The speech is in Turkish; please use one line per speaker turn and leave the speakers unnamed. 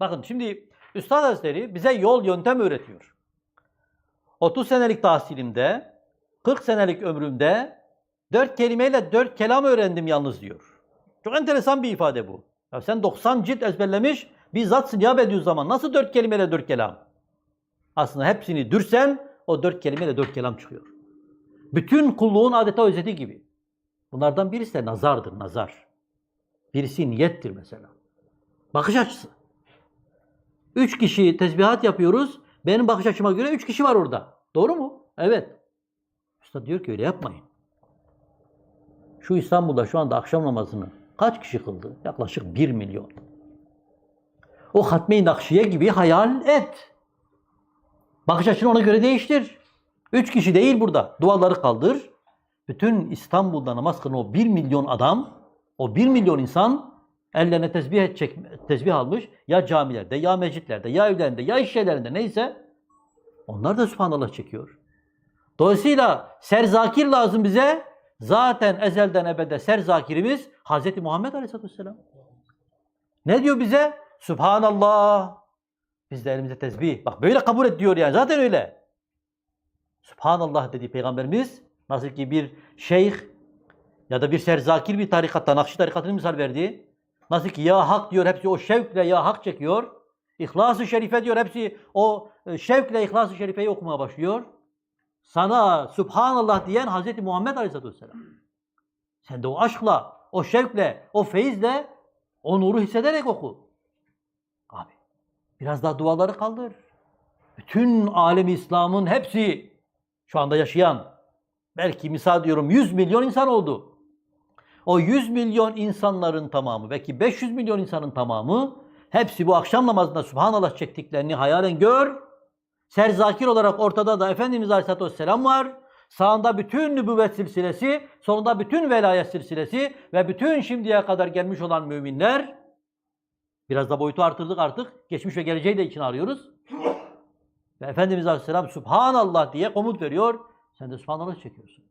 Bakın şimdi Üstad Hazretleri bize yol yöntem öğretiyor. 30 senelik tahsilimde, 40 senelik ömrümde dört kelimeyle dört kelam öğrendim yalnız diyor. Çok enteresan bir ifade bu. Ya sen 90 cilt ezberlemiş bir zatsın ya Bediüzzaman. Nasıl dört kelimeyle dört kelam? Aslında hepsini dürsen o dört kelimeyle dört kelam çıkıyor. Bütün kulluğun adeta özeti gibi. Bunlardan birisi de nazardır, nazar. Birisi niyettir mesela. Bakış açısı. Üç kişi tesbihat yapıyoruz. Benim bakış açıma göre üç kişi var orada. Doğru mu? Evet. Usta diyor ki öyle yapmayın. Şu İstanbul'da şu anda akşam namazını kaç kişi kıldı? Yaklaşık bir milyon. O Hatme-i Nakşiye gibi hayal et. Bakış açını ona göre değiştir. Üç kişi değil burada. Duaları kaldır. Bütün İstanbul'da namaz kılan o bir milyon adam, o bir milyon insan ellerine tesbih, edecek, tesbih almış. Ya camilerde, ya mescitlerde, ya evlerinde, ya iş yerlerinde neyse. Onlar da Subhanallah çekiyor. Dolayısıyla serzakir lazım bize. Zaten ezelden ebede serzakirimiz Hz. Muhammed Aleyhisselatü Vesselam. Ne diyor bize? Subhanallah. Biz de elimizde tesbih. Bak böyle kabul et diyor yani. Zaten öyle. Subhanallah dedi Peygamberimiz. Nasıl ki bir şeyh ya da bir serzakir bir tarikatta, Nakşi tarikatını misal verdi. Nasıl ki ya hak diyor hepsi o şevkle ya hak çekiyor. İhlas-ı Şerife diyor hepsi o e, şevkle İhlas-ı Şerife'yi okumaya başlıyor. Sana Subhanallah diyen Hz. Muhammed Aleyhisselatü Vesselam. Sen de o aşkla, o şevkle, o feyizle o nuru hissederek oku. Abi biraz daha duaları kaldır. Bütün alemi İslam'ın hepsi şu anda yaşayan belki misal diyorum 100 milyon insan oldu. O 100 milyon insanların tamamı belki 500 milyon insanın tamamı hepsi bu akşam namazında Subhanallah çektiklerini hayalen gör. Serzakir olarak ortada da Efendimiz Aleyhisselatü Vesselam var. Sağında bütün nübüvvet silsilesi, sonunda bütün velayet silsilesi ve bütün şimdiye kadar gelmiş olan müminler biraz da boyutu artırdık artık. Geçmiş ve geleceği de için arıyoruz. Ve Efendimiz Aleyhisselam Subhanallah diye komut veriyor. Sen de Subhanallah çekiyorsun.